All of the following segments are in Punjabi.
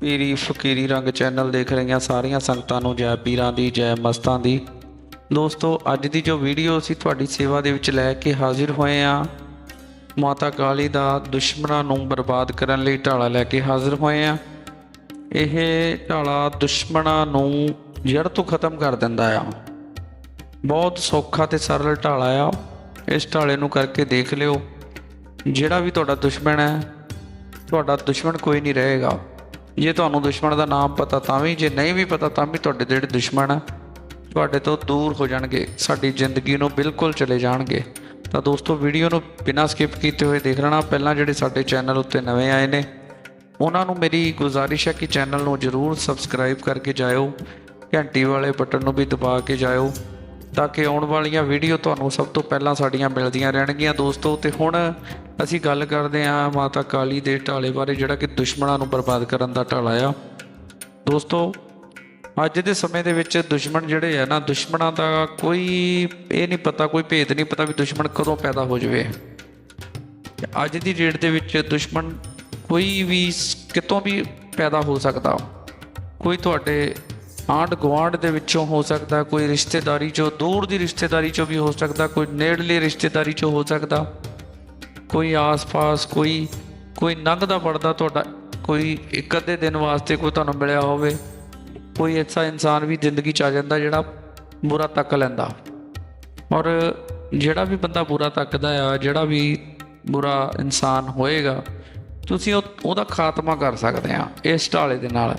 ਪੀਰੀ ਫਕੀਰੀ ਰੰਗ ਚੈਨਲ ਦੇਖ ਰਹੀਆਂ ਸਾਰੀਆਂ ਸੰਗਤਾਂ ਨੂੰ ਜੈ ਪੀਰਾਂ ਦੀ, ਜੈ ਮਸਤਾਂ ਦੀ। ਦੋਸਤੋ, ਅੱਜ ਦੀ ਜੋ ਵੀਡੀਓ ਅਸੀਂ ਤੁਹਾਡੀ ਸੇਵਾ ਦੇ ਵਿੱਚ ਲੈ ਕੇ ਹਾਜ਼ਰ ਹੋਏ ਆ ਮਾਤਾ ਕਾਲੀ ਦਾ ਦੁਸ਼ਮਣਾਂ ਨੂੰ ਬਰਬਾਦ ਕਰਨ ਲਈ ਢਾਲਾ ਲੈ ਕੇ ਹਾਜ਼ਰ ਹੋਏ ਆ ਇਹ ਢਾਲਾ ਦੁਸ਼ਮਣਾਂ ਨੂੰ ਜੜ ਤੋਂ ਖਤਮ ਕਰ ਦਿੰਦਾ ਆ। ਬਹੁਤ ਸੌਖਾ ਤੇ ਸਰਲ ਢਾਲਾ ਆ। ਇਸ ਢਾਲੇ ਨੂੰ ਕਰਕੇ ਦੇਖ ਲਿਓ। ਜਿਹੜਾ ਵੀ ਤੁਹਾਡਾ ਦੁਸ਼ਮਣ ਹੈ ਤੁਹਾਡਾ ਦੁਸ਼ਮਣ ਕੋਈ ਨਹੀਂ ਰਹੇਗਾ। ਜੇ ਤੁਹਾਨੂੰ ਦੁਸ਼ਮਣ ਦਾ ਨਾਮ ਪਤਾ ਤਾਂ ਵੀ ਜੇ ਨਹੀਂ ਵੀ ਪਤਾ ਤਾਂ ਵੀ ਤੁਹਾਡੇ ਜਿਹੜੇ ਦੁਸ਼ਮਣ ਆ ਤੁਹਾਡੇ ਤੋਂ ਦੂਰ ਹੋ ਜਾਣਗੇ ਸਾਡੀ ਜ਼ਿੰਦਗੀ ਨੂੰ ਬਿਲਕੁਲ ਚਲੇ ਜਾਣਗੇ। ਤਾਂ ਦੋਸਤੋ ਵੀਡੀਓ ਨੂੰ ਬਿਨਾਂ ਸਕਿਪ ਕੀਤੇ ਹੋਏ ਦੇਖ ਲੈਣਾ। ਪਹਿਲਾਂ ਜਿਹੜੇ ਸਾਡੇ ਚੈਨਲ ਉੱਤੇ ਨਵੇਂ ਆਏ ਨੇ ਉਹਨਾਂ ਨੂੰ ਮੇਰੀ ਗੁਜ਼ਾਰਿਸ਼ ਹੈ ਕਿ ਚੈਨਲ ਨੂੰ ਜਰੂਰ ਸਬਸਕ੍ਰਾਈਬ ਕਰਕੇ ਜਾਇਓ। ਘੰਟੀ ਵਾਲੇ ਬਟਨ ਨੂੰ ਵੀ ਦਬਾ ਕੇ ਜਾਇਓ ਤਾਂ ਕਿ ਆਉਣ ਵਾਲੀਆਂ ਵੀਡੀਓ ਤੁਹਾਨੂੰ ਸਭ ਤੋਂ ਪਹਿਲਾਂ ਸਾਡੀਆਂ ਮਿਲਦੀਆਂ ਰਹਿਣਗੀਆਂ। ਦੋਸਤੋ ਤੇ ਹੁਣ ਅਸੀਂ ਗੱਲ ਕਰਦੇ ਹਾਂ ਮਾਤਾ ਕਾਲੀ ਦੇ ਢਾਲੇ ਬਾਰੇ, ਜਿਹੜਾ ਕਿ ਦੁਸ਼ਮਣਾਂ ਨੂੰ ਬਰਬਾਦ ਕਰਨ ਦਾ ਢਾਲਾ ਆ। ਦੋਸਤੋ, ਅੱਜ ਦੇ ਸਮੇਂ ਦੇ ਵਿੱਚ ਦੁਸ਼ਮਣ ਜਿਹੜੇ ਆ ਨਾ, ਦੁਸ਼ਮਣਾਂ ਦਾ ਕੋਈ ਇਹ ਨਹੀਂ ਪਤਾ, ਕੋਈ ਭੇਦ ਨਹੀਂ ਪਤਾ ਵੀ ਦੁਸ਼ਮਣ ਕਦੋਂ ਪੈਦਾ ਹੋ ਜਾਵੇ। ਅੱਜ ਦੀ ਡੇਟ ਦੇ ਵਿੱਚ ਦੁਸ਼ਮਣ ਕੋਈ ਵੀ ਕਿਤੋਂ ਵੀ ਪੈਦਾ ਹੋ ਸਕਦਾ। ਕੋਈ ਤੁਹਾਡੇ ਆਂਢ ਗੁਆਂਢ ਦੇ ਵਿੱਚੋਂ ਹੋ ਸਕਦਾ, ਕੋਈ ਰਿਸ਼ਤੇਦਾਰੀ ਚੋਂ, ਦੂਰ ਦੀ ਰਿਸ਼ਤੇਦਾਰੀ ਚੋਂ ਵੀ ਹੋ ਸਕਦਾ, ਕੋਈ ਨੇੜਲੇ ਰਿਸ਼ਤੇਦਾਰੀ ਚੋਂ ਹੋ ਸਕਦਾ। ਕੋਈ ਆਸ-ਪਾਸ, ਕੋਈ ਕੋਈ ਲੰਘਦਾ ਵੜਦਾ ਤੁਹਾਡਾ, ਕੋਈ ਇੱਕ ਅੱਧੇ ਦਿਨ ਵਾਸਤੇ ਕੋਈ ਤੁਹਾਨੂੰ ਮਿਲਿਆ ਹੋਵੇ, ਕੋਈ ਐਸਾ ਇਨਸਾਨ ਵੀ ਜ਼ਿੰਦਗੀ ਚ ਆ ਜਾਂਦਾ ਜਿਹੜਾ ਬੁਰਾ ਤੱਕ ਲੈਂਦਾ। ਔਰ ਜਿਹੜਾ ਵੀ ਬੰਦਾ ਬੁਰਾ ਤੱਕਦਾ ਆ, ਜਿਹੜਾ ਵੀ ਬੁਰਾ ਇਨਸਾਨ ਹੋਏਗਾ, ਤੁਸੀਂ ਉਹ- ਉਹਦਾ ਖਾਤਮਾ ਕਰ ਸਕਦੇ ਆ, ਇਸ ਢਾਲੇ ਦੇ ਨਾਲ।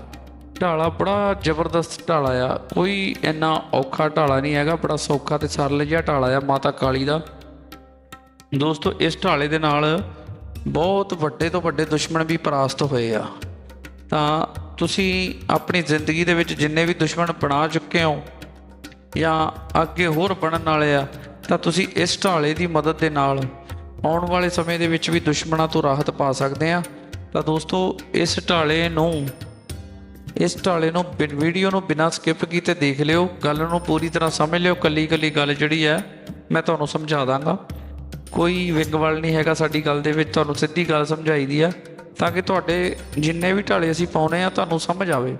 ਢਾਲਾ ਬੜਾ ਜ਼ਬਰਦਸਤ ਢਾਲਾ ਆ, ਕੋਈ ਇੰਨਾ ਔਖਾ ਢਾਲਾ ਨਹੀਂ ਹੈਗਾ, ਬੜਾ ਸੌਖਾ ਤੇ ਸਰਲ ਜਿਹਾ ਢਾਲਾ ਆ, ਮਾਤਾ ਕਾਲੀ ਦਾ। ਦੋਸਤੋ, ਇਸ ਢਾਲੇ ਦੇ ਨਾਲ ਬਹੁਤ ਵੱਡੇ ਤੋਂ ਵੱਡੇ ਦੁਸ਼ਮਣ ਵੀ ਪਰਾਸਤ ਹੋਏ ਆ। ਤਾਂ ਤੁਸੀਂ ਆਪਣੀ ਜ਼ਿੰਦਗੀ ਦੇ ਵਿੱਚ ਜਿੰਨੇ ਵੀ ਦੁਸ਼ਮਣ ਬਣਾ ਚੁੱਕੇ ਹੋ ਜਾਂ ਅੱਗੇ ਹੋਰ ਬਣਨ ਵਾਲੇ ਆ, ਤਾਂ ਤੁਸੀਂ ਇਸ ਢਾਲੇ ਦੀ ਮਦਦ ਦੇ ਨਾਲ ਆਉਣ ਵਾਲੇ ਸਮੇਂ ਦੇ ਵਿੱਚ ਵੀ ਦੁਸ਼ਮਣਾਂ ਤੋਂ ਰਾਹਤ ਪਾ ਸਕਦੇ ਆ। ਤਾਂ ਦੋਸਤੋ, ਇਸ ਢਾਲੇ ਨੂੰ, ਇਸ ਢਾਲੇ ਨੂੰ ਬਿਨ- ਵੀਡੀਓ ਨੂੰ ਬਿਨਾਂ ਸਕਿਪ ਕੀਤੇ ਦੇਖ ਲਿਓ, ਗੱਲ ਨੂੰ ਪੂਰੀ ਤਰ੍ਹਾਂ ਸਮਝ ਲਿਓ ਕੱਲੀ ਕੱਲੀ ਗੱਲ ਜਿਹੜੀ ਹੈ ਮੈਂ ਤੁਹਾਨੂੰ ਸਮਝਾ ਦਾਂਗਾ। ਕੋਈ ਵਿੰਗਵਲ ਨਹੀਂ ਹੈਗਾ ਸਾਡੀ ਗੱਲ ਦੇ ਵਿੱਚ, ਤੁਹਾਨੂੰ ਸਿੱਧੀ ਗੱਲ ਸਮਝਾਈ ਦੀ ਆ, ਤਾਂ ਕਿ ਤੁਹਾਡੇ ਜਿੰਨੇ ਵੀ ਢਾਲੇ ਅਸੀਂ ਪਾਉਨੇ ਆ, ਤੁਹਾਨੂੰ ਸਮਝ ਆਵੇ।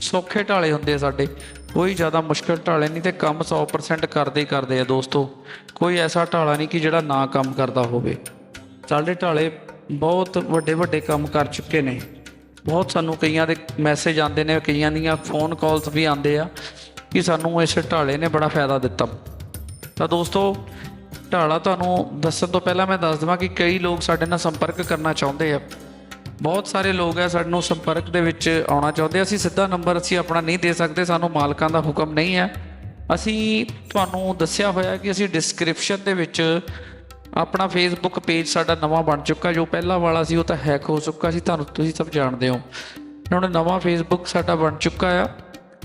ਸੌਖੇ ਢਾਲੇ ਹੁੰਦੇ ਆ ਸਾਡੇ। ਕੋਈ ਜ਼ਿਆਦਾ ਮੁਸ਼ਕਲ ਢਾਲੇ ਨਹੀਂ ਤੇ ਕੰਮ 100% ਕਰਦੇ ਹੀ ਕਰਦੇ ਆ ਦੋਸਤੋ। ਕੋਈ ਐਸਾ ਢਾਲਾ ਨਹੀਂ ਕਿ ਜਿਹੜਾ ਨਾ ਕੰਮ ਕਰਦਾ ਹੋਵੇ। ਸਾਡੇ ਢਾਲੇ ਬਹੁਤ ਵੱਡੇ ਵੱਡੇ ਕੰਮ ਕਰ ਚੁੱਕੇ ਨੇ। ਬਹੁਤ ਸਾਨੂੰ ਕਈਆਂ ਦੇ ਮੈਸੇਜ ਆਉਂਦੇ ਨੇ, ਕਈਆਂ ਦੀਆਂ ਫੋਨ ਕਾਲਸ ਵੀ ਆਉਂਦੇ ਆ ਕਿ ਸਾਨੂੰ ਇਸ ਢਾਲੇ ਨੇ ਬੜਾ ਫਾਇਦਾ ਦਿੱਤਾ। ਤਾਂ ਦੋਸਤੋ ਢਾਲਾ ਤੁਹਾਨੂੰ ਦੱਸਣ ਤੋਂ ਪਹਿਲਾਂ ਮੈਂ ਦੱਸ ਦਵਾਂ ਕਿ ਕਈ ਲੋਕ ਸਾਡੇ ਨਾਲ ਸੰਪਰਕ ਕਰਨਾ ਚਾਹੁੰਦੇ ਆ। ਬਹੁਤ ਸਾਰੇ ਲੋਕ ਆ ਸਾਡੇ ਨੂੰ ਸੰਪਰਕ ਦੇ ਵਿੱਚ ਆਉਣਾ ਚਾਹੁੰਦੇ ਅਸੀਂ ਸਿੱਧਾ ਨੰਬਰ ਅਸੀਂ ਆਪਣਾ ਨਹੀਂ ਦੇ ਸਕਦੇ, ਸਾਨੂੰ ਮਾਲਕਾਂ ਦਾ ਹੁਕਮ ਨਹੀਂ ਹੈ ਅਸੀਂ ਤੁਹਾਨੂੰ ਦੱਸਿਆ ਹੋਇਆ ਕਿ ਅਸੀਂ ਡਿਸਕ੍ਰਿਪਸ਼ਨ ਦੇ ਵਿੱਚ ਆਪਣਾ ਫੇਸਬੁੱਕ ਪੇਜ ਸਾਡਾ ਨਵਾਂ ਬਣ ਚੁੱਕਾ, ਜੋ ਪਹਿਲਾ ਵਾਲਾ ਸੀ, ਉਹ ਤਾਂ ਹੈਕ ਹੋ ਚੁੱਕਾ ਸੀ। ਤੁਹਾਨੂੰ ਤੁਸੀਂ ਸਭ ਜਾਣਦੇ ਹੋ। ਹੁਣ ਨਵਾਂ ਫੇਸਬੁੱਕ ਸਾਡਾ ਬਣ ਚੁੱਕਾ ਆ।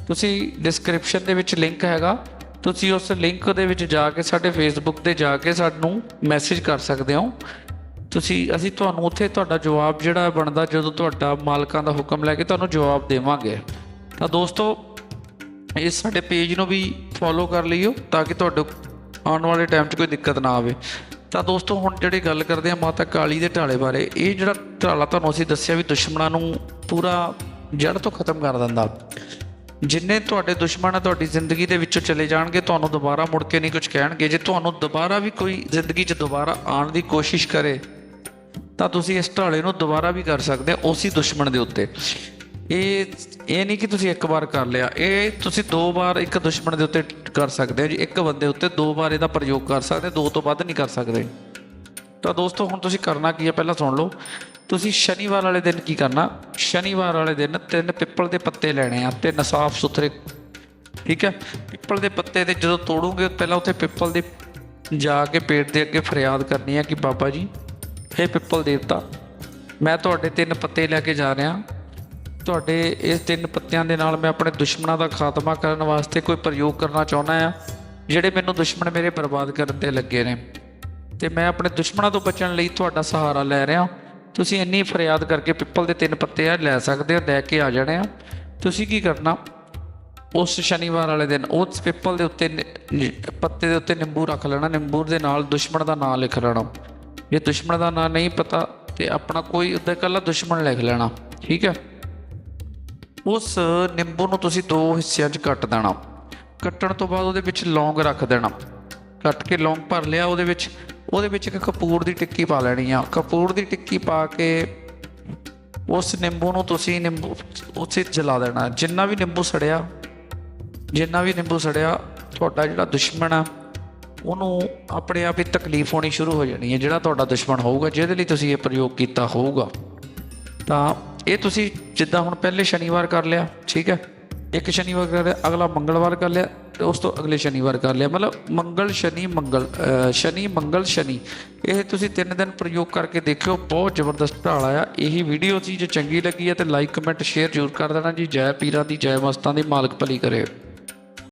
ਤੁਸੀਂ ਡਿਸਕ੍ਰਿਪਸ਼ਨ ਦੇ ਵਿੱਚ ਲਿੰਕ ਹੈਗਾ। ਤੁਸੀਂ ਉਸ ਲਿੰਕ ਦੇ ਵਿੱਚ ਜਾ ਕੇ, ਸਾਡੇ ਫੇਸਬੁੱਕ ਤੇ ਜਾ ਕੇ ਸਾਨੂੰ ਮੈਸੇਜ ਕਰ ਸਕਦੇ ਹੋ। ਤੁਸੀਂ, ਅਸੀਂ ਤੁਹਾਨੂੰ ਉੱਥੇ ਤੁਹਾਡਾ ਜਵਾਬ ਜਿਹੜਾ ਬਣਦਾ, ਜਦੋਂ ਤੁਹਾਡਾ ਮਾਲਕਾਂ ਦਾ ਹੁਕਮ ਲੈ ਕੇ ਤੁਹਾਨੂੰ ਜਵਾਬ ਦੇਵਾਂਗੇ। ਤਾਂ ਦੋਸਤੋ, ਇਸ ਸਾਡੇ ਪੇਜ ਨੂੰ ਵੀ ਫੋਲੋ ਕਰ ਲਈਓ ਤਾਂ ਕਿ ਤੁਹਾਡੇ ਆਉਣ ਵਾਲੇ ਟਾਈਮ 'ਚ ਕੋਈ ਦਿੱਕਤ ਨਾ ਆਵੇ। ਤਾਂ ਦੋਸਤੋ, ਹੁਣ ਜਿਹੜੀ ਗੱਲ ਕਰਦੇ ਆ ਮਾਤਾ ਕਾਲੀ ਦੇ ਢਾਲੇ ਬਾਰੇ, ਇਹ ਜਿਹੜਾ ਢਾਲਾ ਤੁਹਾਨੂੰ ਅਸੀਂ ਦੱਸਿਆ ਵੀ ਦੁਸ਼ਮਣਾਂ ਨੂੰ ਪੂਰਾ ਜੜ ਤੋਂ ਖਤਮ ਕਰ ਦਿੰਦਾ। ਜਿੰਨੇ ਤੁਹਾਡੇ ਦੁਸ਼ਮਣ ਆ, ਤੁਹਾਡੀ ਜ਼ਿੰਦਗੀ ਦੇ ਵਿੱਚੋਂ ਚਲੇ ਜਾਣਗੇ, ਤੁਹਾਨੂੰ ਦੁਬਾਰਾ ਮੁੜ ਕੇ ਨਹੀਂ ਕੁਝ ਕਹਿਣਗੇ। ਜੇ ਤੁਹਾਨੂੰ ਦੁਬਾਰਾ ਵੀ ਕੋਈ ਜ਼ਿੰਦਗੀ 'ਚ ਦੁਬਾਰਾ ਆਉਣ ਦੀ ਕੋਸ਼ਿਸ਼ ਕਰੇ, ਤਾਂ ਤੁਸੀਂ ਇਸ ਢਾਲੇ ਨੂੰ ਦੁਬਾਰਾ ਵੀ ਕਰ ਸਕਦੇ ਹੋ, ਉਸੇ ਦੁਸ਼ਮਣ ਦੇ ਉੱਤੇ। ਇਹ ਇਹ ਨਹੀਂ ਕਿ ਤੁਸੀਂ ਇੱਕ ਵਾਰ ਕਰ ਲਿਆ, ਇਹ ਤੁਸੀਂ ਦੋ ਵਾਰ ਇੱਕ ਦੁਸ਼ਮਣ ਦੇ ਉੱਤੇ ਕਰ ਸਕਦੇ ਹੋ ਜੀ। ਇੱਕ ਬੰਦੇ ਉੱਤੇ ਦੋ ਵਾਰ ਇਹਦਾ ਪ੍ਰਯੋਗ ਕਰ ਸਕਦੇ, ਦੋ ਤੋਂ ਵੱਧ ਨਹੀਂ ਕਰ ਸਕਦੇ। ਤਾਂ ਦੋਸਤੋ, ਹੁਣ ਤੁਸੀਂ ਕਰਨਾ ਕੀ ਹੈ? ਪਹਿਲਾਂ ਸੁਣ ਲਓ। ਤੁਸੀਂ ਸ਼ਨੀਵਾਰ ਵਾਲੇ ਦਿਨ ਕੀ ਕਰਨਾ? ਸ਼ਨੀਵਾਰ ਵਾਲੇ ਦਿਨ ਤਿੰਨ ਪਿੱਪਲ ਦੇ ਪੱਤੇ ਲੈਣੇ ਆ, ਤਿੰਨ ਸਾਫ਼ ਸੁਥਰੇ। ਠੀਕ ਹੈ? ਪਿੱਪਲ ਦੇ ਪੱਤੇ ਤੇ ਜਦੋਂ ਤੋੜੋਗੇ, ਪਹਿਲਾਂ ਉੱਥੇ ਪਿੱਪਲ ਦੇ ਜਾ ਕੇ ਪੇਟ ਦੇ ਅੱਗੇ ਫਰਿਆਦ ਕਰਨੀ ਹੈ ਕਿ ਬਾਬਾ ਜੀ, ਹੇ ਪਿੱਪਲ ਦੇਵਤਾ, ਮੈਂ ਤੁਹਾਡੇ ਤਿੰਨ ਪੱਤੇ ਲੈ ਕੇ ਜਾ ਰਿਹਾ। ਤੁਹਾਡੇ ਇਸ ਤਿੰਨ ਪੱਤਿਆਂ ਦੇ ਨਾਲ ਮੈਂ ਆਪਣੇ ਦੁਸ਼ਮਣਾਂ ਦਾ ਖਾਤਮਾ ਕਰਨ ਵਾਸਤੇ ਕੋਈ ਪ੍ਰਯੋਗ ਕਰਨਾ ਚਾਹੁੰਦਾ ਆ, ਜਿਹੜੇ ਮੈਨੂੰ ਦੁਸ਼ਮਣ ਮੇਰੇ ਬਰਬਾਦ ਕਰਨ ਤੇ ਲੱਗੇ ਨੇ। ਤੇ ਮੈਂ ਆਪਣੇ ਦੁਸ਼ਮਣਾਂ ਤੋਂ ਬਚਣ ਲਈ ਤੁਹਾਡਾ ਸਹਾਰਾ ਲੈ ਰਿਹਾ। ਤੁਸੀਂ ਇੰਨੀ ਫਰਿਆਦ ਕਰਕੇ ਪਿੱਪਲ ਦੇ ਤਿੰਨ ਪੱਤੇ ਆ, ਲੈ ਸਕਦੇ ਹੋ, ਲੈ ਕੇ ਆ ਜਾਣੇ ਆ। ਤੁਸੀਂ ਕੀ ਕਰਨਾ? ਉਸ ਸ਼ਨੀਵਾਰ ਵਾਲੇ ਦਿਨ ਉਸ ਪਿੱਪਲ ਦੇ ਉੱਤੇ ਪੱਤੇ ਦੇ ਉੱਤੇ ਨਿੰਬੂ ਰੱਖ ਲੈਣਾ, ਨਿੰਬੂ ਦੇ ਨਾਲ ਦੁਸ਼ਮਣ ਦਾ ਨਾਮ ਲਿਖ ਲੈਣਾ। ਜੇ ਦੁਸ਼ਮਣ ਦਾ ਨਾਂ ਨਹੀਂ ਪਤਾ, ਤੇ ਆਪਣਾ ਕੋਈ ਉਹਦਾ ਇਕੱਲਾ ਦੁਸ਼ਮਣ ਲਿਖ ਲੈਣਾ, ਠੀਕ ਹੈ? ਉਸ ਨਿੰਬੂ ਨੂੰ ਤੁਸੀਂ ਦੋ ਹਿੱਸਿਆਂ 'ਚ ਕੱਟ ਦੇਣਾ। ਕੱਟਣ ਤੋਂ ਬਾਅਦ ਉਹਦੇ ਵਿੱਚ ਲੌਂਗ ਰੱਖ ਦੇਣਾ। ਕੱਟ ਕੇ ਲੌਂਗ ਭਰ ਲਿਆ, ਉਹਦੇ ਵਿੱਚ ਉਹਦੇ ਵਿੱਚ ਇੱਕ ਕਪੂਰ ਦੀ ਟਿੱਕੀ ਪਾ ਲੈਣੀ ਆ। ਕਪੂਰ ਦੀ ਟਿੱਕੀ ਪਾ ਕੇ ਉਸ ਨਿੰਬੂ ਨੂੰ ਤੁਸੀਂ ਨਿੰਬੂ ਉਸੇ ਜਲਾ ਦੇਣਾ। ਜਿੰਨਾ ਵੀ ਨਿੰਬੂ ਸੜਿਆ, ਜਿੰਨਾ ਵੀ ਨਿੰਬੂ ਸੜਿਆ, ਤੁਹਾਡਾ ਜਿਹੜਾ ਦੁਸ਼ਮਣ ਆ, ਉਹਨੂੰ ਆਪਣੇ ਆਪ ਹੀ ਤਕਲੀਫ ਹੋਣੀ ਸ਼ੁਰੂ ਹੋ ਜਾਣੀ ਹੈ ਜਿਹੜਾ ਤੁਹਾਡਾ ਦੁਸ਼ਮਣ ਹੋਊਗਾ, ਜਿਹਦੇ ਲਈ ਤੁਸੀਂ ਇਹ ਪ੍ਰਯੋਗ ਕੀਤਾ ਹੋਊਗਾ। ਤਾਂ ਇਹ ਤੁਸੀਂ ਜਿੱਦਾਂ ਹੁਣ ਪਹਿਲੇ ਸ਼ਨੀਵਾਰ ਕਰ ਲਿਆ, ਠੀਕ ਹੈ? ਇੱਕ ਸ਼ਨੀਵਾਰ ਕਰ ਲਿਆ, ਅਗਲਾ ਮੰਗਲਵਾਰ ਕਰ ਲਿਆ ਉਸ ਤੋਂ ਅਗਲੇ ਸ਼ਨੀਵਾਰ ਕਰ ਲਿਆ। ਮਤਲਬ ਮੰਗਲ, ਸ਼ਨੀ ਮੰਗਲ ਸ਼ਨੀ ਮੰਗਲ, ਸ਼ਨੀ। ਇਹ ਤੁਸੀਂ ਤਿੰਨ ਦਿਨ ਪ੍ਰਯੋਗ ਕਰਕੇ ਦੇਖਿਓ। ਬਹੁਤ ਜ਼ਬਰਦਸਤ ਢਾਲ ਆਇਆ। ਇਹੀ ਵੀਡੀਓ ਸੀ ਜੇ ਚੰਗੀ ਲੱਗੀ ਹੈ ਤੇ ਲਾਈਕ ਕਮੈਂਟ ਸ਼ੇਅਰ ਜ਼ਰੂਰ ਕਰ ਦੇਣਾ ਜੀ। ਜੈ ਪੀਰਾਂ ਦੀ, ਜੈ ਮਸਤਾਂ ਦੀ ਮਾਲਕ ਭਲੀ ਕਰੇ।